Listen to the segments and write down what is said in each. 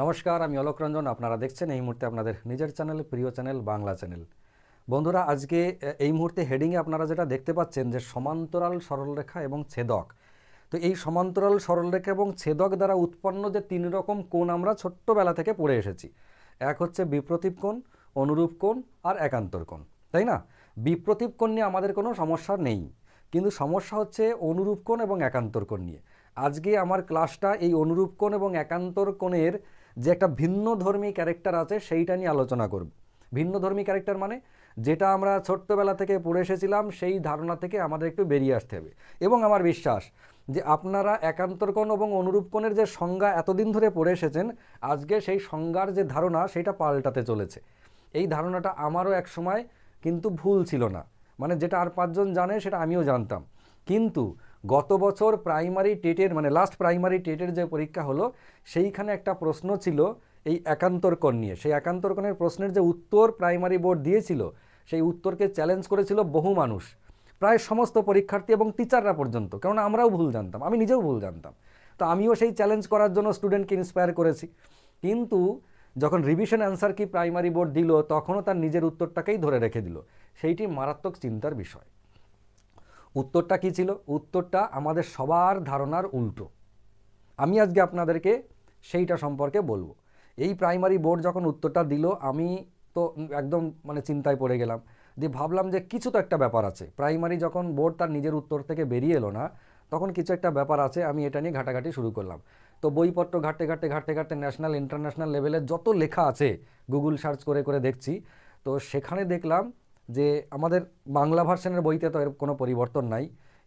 নমস্কার, আমি অলোক রঞ্জন। আপনারা দেখছেন এই মুহূর্তে আপনাদের নিজের চ্যানেল, প্রিয় চ্যানেল, বাংলা চ্যানেল। বন্ধুরা, আজকে এই মুহূর্তে হেডিংয়ে আপনারা যেটা দেখতে পাচ্ছেন যে সমান্তরাল সরলরেখা এবং ছেদক। তো এই সমান্তরাল সরলরেখা এবং ছেদক দ্বারা উৎপন্ন যে তিন রকম কোণ আমরা ছোট্টবেলা থেকে পড়ে এসেছি। এক হচ্ছে বিপ্রতীপ কোণ, অনুরূপ কোণ আর একান্তর কোণ। তাই না? বিপ্রতীপ কোণ নিয়ে আমাদের কোনো সমস্যা নেই। কিন্তু সমস্যা হচ্ছে অনুরূপ কোণ এবং একান্তর কোণ নিয়ে। আজকে আমার ক্লাসটা এই অনুরূপ কোণ এবং একান্তর কোণের যে একটা ভিন্ন ধর্মী ক্যারেক্টার আছে, সেইটা নিয়ে আলোচনা করব। ভিন্ন ধর্মী ক্যারেক্টার মানে যেটা আমরা ছোট্টবেলা থেকে পড়ে এসেছিলাম, সেই ধারণা থেকে আমাদের একটু বেরিয়ে আসতে হবে। এবং আমার বিশ্বাস যে আপনারা একান্তর কোণ এবং অনুরূপ কোণের যে সংজ্ঞা এতদিন ধরে পড়ে এসেছেন, আজকে সেই সংজ্ঞার যে ধারণা, সেটা পাল্টাতে চলেছে। এই ধারণাটা আমারও এক সময় কিন্তু ভুল ছিল না। মানে যেটা আর পাঁচজন জানে, সেটা আমিও জানতাম। কিন্তু গত বছর প্রাইমারি টেটের মানে লাস্ট প্রাইমারি টেটের যে পরীক্ষা হলো, সেইখানে একটা প্রশ্ন ছিল এই একান্তরকণ নিয়ে। সেই একান্তর কোণের প্রশ্নের যে উত্তর প্রাইমারি বোর্ড দিয়েছিল, সেই উত্তরকে চ্যালেঞ্জ করেছিল বহু মানুষ, প্রায় সমস্ত পরীক্ষার্থী এবং টিচাররা পর্যন্ত। কারণ আমরাও ভুল জানতাম, আমি নিজেও ভুল জানতাম। তো আমিও সেই চ্যালেঞ্জ করার জন্য স্টুডেন্টকে ইন্সপায়ার করেছি। কিন্তু যখন রিভিশন অ্যান্সার কি প্রাইমারি বোর্ড দিল, তখনও তার নিজের উত্তরটাকেই ধরে রেখে দিল। সেইটি মারাত্মক চিন্তার বিষয়। উত্তরটা কি ছিল? উত্তরটা আমাদের সবার ধারণার উল্টো। আমি আজকে আপনাদেরকে সেইটা সম্পর্কে বলব। এই প্রাইমারি বোর্ড যখন উত্তরটা দিল, আমি তো একদম মানে চিন্তায় পড়ে গেলাম দিয়ে ভাবলাম যে কিছু তো একটা ব্যাপার আছে। প্রাইমারি যখন বোর্ড তার নিজের উত্তর থেকে বেরিয়ে এলো না, তখন কিছু একটা ব্যাপার আছে, আমি এটা নিয়ে ঘাটাঘাটি শুরু করলাম। তো বইপত্র ঘাটতে ঘাটতে ঘাটতে ঘাটতে ন্যাশনাল ইন্টারন্যাশনাল লেভেলের যত লেখা আছে গুগল সার্চ করে করে দেখছি, তো সেখানে দেখলাম যে আমাদের বাংলা ভার্সনের বইতে তো এর কোনো পরিবর্তন নাই।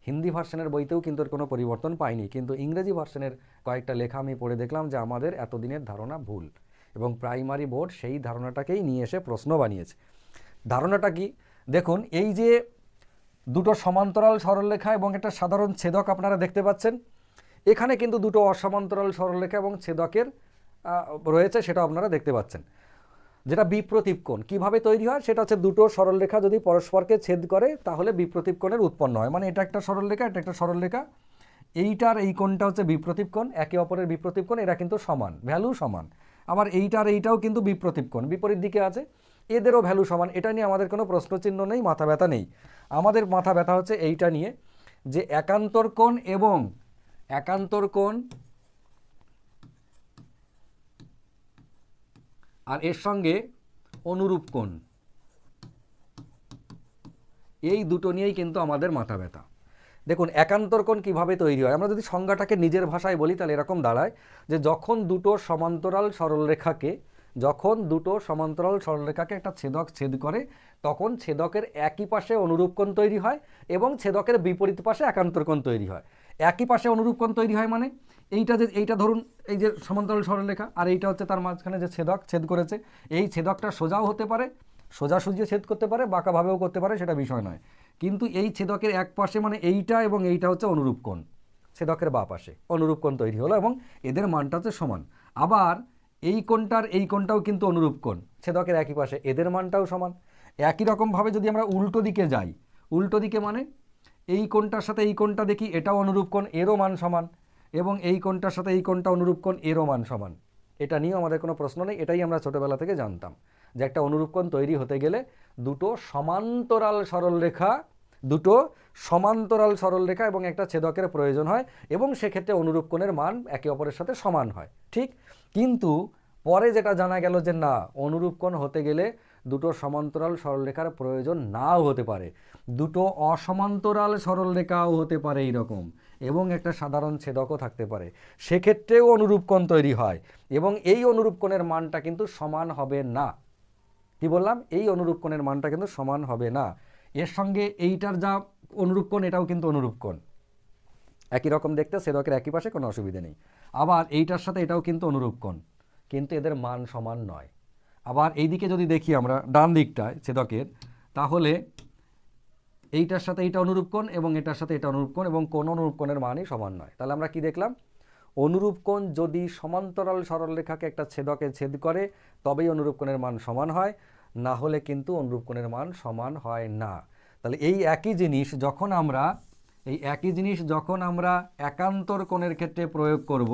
হিন্দি ভার্সনের বইতেও কিন্তু এর কোনো পরিবর্তন পাইনি। কিন্তু ইংরেজি ভার্সনের কয়েকটা লেখা আমি পড়ে দেখলাম যে আমাদের এতদিনের ধারণা ভুল এবং প্রাইমারি বোর্ড সেই ধারণাটাকেই নিয়ে এসে প্রশ্ন বানিয়েছে। ধারণাটা কি? দেখুন, এই যে দুটো সমান্তরাল সরলরেখা এবং একটা সাধারণ ছেদক আপনারা দেখতে পাচ্ছেন। এখানে কিন্তু দুটো অসমান্তরাল সরলরেখা এবং ছেদকের রয়েছে সেটা আপনারা দেখতে পাচ্ছেন। যেটা বিপ্রতীপ কোণ। কীভাবে তৈরি হয়? সেটা হচ্ছে দুটো সরলরেখা যদি পরস্পরকে ছেদ করে, তাহলে বিপ্রতীপ কোণের উৎপন্ন হয়। মানে এটা একটা সরলরেখা, এটা একটা সরলরেখা। এইটার এই কোণটা হচ্ছে বিপ্রতীপ কোণ, একে অপরের বিপ্রতীপ কোণ, এরা কিন্তু সমান, ভ্যালু সমান। আবার এইটার এইটাও কিন্তু বিপ্রতীপ কোণ, বিপরীত দিকে আছে। এদেরও ভ্যালু সমান। এটা নিয়ে আমাদের কোনো প্রশ্নচিহ্ন নেই, মাথা ব্যথা নেই। আমাদের মাথা ব্যথা হচ্ছে এইটা নিয়ে যে একান্তর কোণ এবং একান্তর কোণ আর এর সঙ্গে অনুরূপ কোণ। এই দুটো নিয়েই কিন্তু আমাদের মাথা ব্যথা। দেখুন, একান্তর কোণ কীভাবে তৈরি হয়? আমরা যদি সংজ্ঞাটাকে নিজের ভাষায় বলি, তাহলে এরকম দাঁড়ায় যে যখন দুটো সমান্তরাল সরলরেখাকে, যখন দুটো সমান্তরাল সরলরেখাকে একটা ছেদক ছেদ করে, তখন ছেদকের একই পাশে অনুরূপ কোণ তৈরি হয় এবং ছেদকের বিপরীত পাশে একান্তর কোণ তৈরি হয়। একই পাশে অনুরূপ কোণ তৈরি হয় মানে? এইটা যে এইটা ধরুন, এই যে সমান্তরাল সরলরেখা আর এইটা হচ্ছে তার মাঝখানে যে ছেদক, ছেদ করেছে। এই ছেদকটা সোজাও হতে পারে সোজাসুজিও ছেদ করতে পারে বাঁকাভাবেও করতে পারে, সেটা বিষয় নয়। কিন্তু এই ছেদকের এক পাশে মানে এইটা এবং এইটা হচ্ছে অনুরূপ কোণ, ছেদকের বা পাশে অনুরূপ কোণ তৈরি হলো এবং এদের মানটা হচ্ছে সমান। আবার এই কোণটার এই কোণটাও কিন্তু অনুরূপ কোণ, ছেদকের একই পাশে এদের মানটাও সমান। একই রকমভাবে যদি আমরা উল্টো দিকে যাই, উল্টো দিকে মানে এই কোণটার সাথে এই কোণটা দেখি, এটাও অনুরূপ কোণ, এরও মান সমান। এবং এই কোণটার সাথে এই কোণটা অনুরূপ কোণ এরও মান সমান। এটা নিয়েও আমাদের কোনো প্রশ্ন নেই, এটাই আমরা ছোটোবেলা থেকে জানতাম যে একটা অনুরূপ কোণ তৈরি হতে গেলে দুটো সমান্তরাল সরলরেখা দুটো সমান্তরাল সরলরেখা এবং একটা ছেদকের প্রয়োজন হয় এবং সেক্ষেত্রে অনুরূপ কোণের মান একে অপরের সাথে সমান হয়, ঠিক? কিন্তু পরে যেটা জানা গেল যে না, অনুরূপ কোণ হতে গেলে দুটো সমান্তরাল সরলরেখার প্রয়োজন নাও হতে পারে। দুটো অসমান্তরাল সরলরেখাও হতে পারে এইরকম এবং একটা সাধারণ ছেদকও থাকতে পারে। সেক্ষেত্রেও অনুরূপ কোণ তৈরি হয় এবং এই অনুরূপ কোণের মানটা কিন্তু সমান হবে না। কি বললাম? এই অনুরূপ কোণের মানটা কিন্তু সমান হবে না। এর সঙ্গে এইটার যা অনুরূপ কোণ, এটাও কিন্তু অনুরূপ কোণ। একই রকম দেখতে সেদকের একই পাশে কোনো অসুবিধা নেই। আবার এইটার সাথে এটাও কিন্তু অনুরূপ কোণ। কিন্তু এদের মান সমান নয়। আবার এইদিকে যদি দেখি আমরা, ডান দিকটায় ছেদকের, তাহলে এইটার সাথে এইটা অনুরূপ কোণ এবং এটার সাথে এটা অনুরূপ কোণ এবং কোন অনুরূপ কোণের মানই সমান নয়। তাহলে আমরা কি দেখলাম? অনুরূপ কোণ যদি সমান্তরাল সরলরেখাকে একটা ছেদকে ছেদ করে, তবেই অনুরূপ কোণের মান সমান হয়, না হলে কিন্তু অনুরূপ কোণের মান সমান হয় না। তাহলে এই একই জিনিস যখন আমরা, এই একই জিনিস যখন আমরা একান্তর কোণের ক্ষেত্রে প্রয়োগ করব,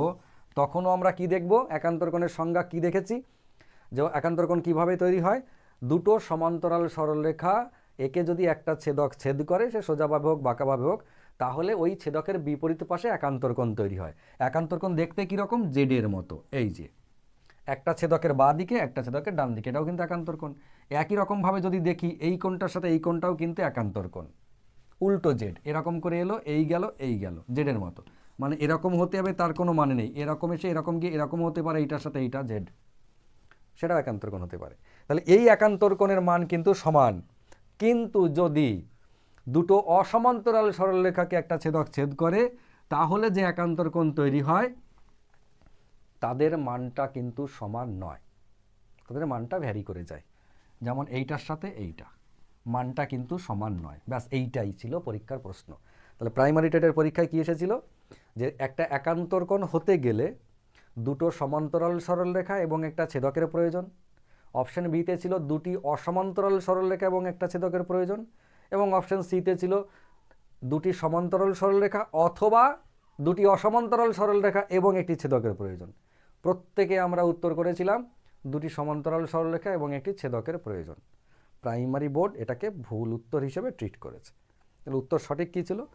তখনও আমরা কি দেখব? একান্তর কোণের সংজ্ঞা কি দেখেছি? যে একান্তরকোণ কীভাবে তৈরি হয়? দুটো সমান্তরাল সরলরেখা, একে যদি একটা ছেদক ছেদ করে, সে সোজাভাবে হোক বাঁকাভাবে হোক, তাহলে ওই ছেদকের বিপরীত পাশে একান্তরকোণ তৈরি হয়। একান্তরকোণ দেখতে কীরকম? জেডের মতো, এই যে। একটা ছেদকের বাঁ দিকে, একটা ছেদকের ডান দিকে, এটাও কিন্তু একান্তর কোণ। একই রকমভাবে যদি দেখি, এই কোণটার সাথে এই কোণটাও কিন্তু একান্তর কোণ। উল্টো জেড এরকম করে এলো, এই গেল এই গেল জেডের মতো। মানে এরকম হতে হবে, তার কোনো মানে নেই। এরকম এসে এরকম গিয়ে এরকম হতে পারে, এইটার সাথে এইটা জেড সেটাও একান্তর কোণ হতে পারে। তাহলে এই একান্তর কোণের মান কিন্তু সমান। কিন্তু যদি দুটো অসমান্তরাল সরলরেখাকে একটা ছেদক ছেদ করে, তাহলে যে একান্তর কোণ তৈরি হয়, তাদের মানটা কিন্তু সমান নয়। তাদের মানটা ভ্যারি করে যায়। যেমন এইটার সাথে এইটা। মানটা কিন্তু সমান নয়। ব্যাস, এইটাই ছিল পরীক্ষার প্রশ্ন। তাহলে প্রাইমারি টেটের পরীক্ষায় কী এসেছিল? যে একটা একান্তরকোণ হতে গেলে দুটো সমান্তরাল সরলরেখা এবং একটা ছেদকের প্রয়োজন। অপশান বিতে ছিল দুটি অসমান্তরাল সরলরেখা এবং একটা ছেদকের প্রয়োজন এবং অপশান সিতে ছিল দুটি সমান্তরাল সরলরেখা অথবা দুটি অসমান্তরাল সরলরেখা এবং একটি ছেদকের প্রয়োজন। প্রত্যেকে আমরা উত্তর করেছিলাম দুটি সমান্তরাল সরলরেখা এবং একটি ছেদকের প্রয়োজন। প্রাইমারি বোর্ড এটাকে ভুল উত্তর হিসেবে ট্রিট করেছে। তাহলে উত্তর সঠিক কী ছিল?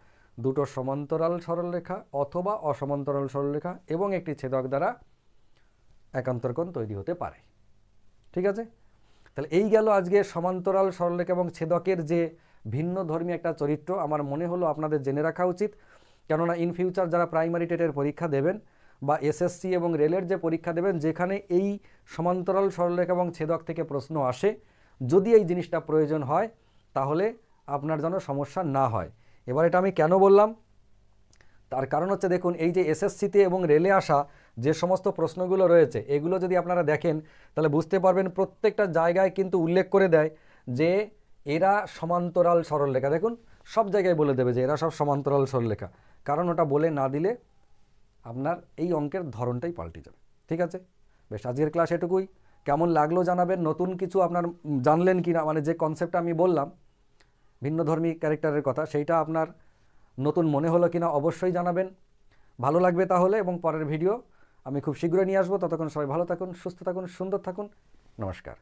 দুটো সমান্তরাল সরলরেখা অথবা অসমান্তরাল সরলরেখা এবং একটি ছেদক দ্বারা একান্তরকোণ তৈরি হতে পারে। ঠিক আছে? তাহলে এই গেল আজকে সমান্তরাল সরলরেখা এবং ছেদকের যে ভিন্ন ধর্মী একটা চরিত্র। আমার মনে হলো আপনাদের জেনে রাখা উচিত। কেননা ইন ফিউচার যারা প্রাইমারি টেটের পরীক্ষা দেবেন বা এসএসসি এবং রেলের যে পরীক্ষা দেবেন, যেখানে এই সমান্তরাল সরলরেখা এবং ছেদক থেকে প্রশ্ন আসে, যদি এই জিনিসটা প্রয়োজন হয়, তাহলে আপনার যেন সমস্যা না হয়। এবার এটা আমি কেন বললাম? তার কারণ হচ্ছে দেখুন, এই যে এসএসসিতে এবং রেলে আসা যে সমস্ত প্রশ্নগুলো রয়েছে, এগুলো যদি আপনারা দেখেন, তাহলে বুঝতে পারবেন প্রত্যেকটা জায়গায় কিন্তু উল্লেখ করে দেয় যে এরা সমান্তরাল সরলরেখা। দেখুন, সব জায়গায় বলে দেবে যে এরা সব সমান্তরাল সরলরেখা। কারণ ওটা বলে না দিলে আপনার এই অঙ্কের ধরনটাই পাল্টে যাবে। ঠিক আছে? বেশ, আজকের ক্লাস এটুকুই। কেমন লাগল জানাবেন? নতুন কিছু আপনার জানলেন কি না মানে যে কনসেপ্টটা আমি বললাম ভিন্নধর্মী ক্যারেক্টারের কথা, সেইটা আপনার নতুন মনে হলো কিনা অবশ্যই জানাবেন। ভালো লাগবে তাহলে এবং পরের ভিডিও আমি খুব শীঘ্রই নিয়ে আসব। ততক্ষণ সবাই ভালো থাকুন, সুস্থ থাকুন, সুন্দর থাকুন। নমস্কার।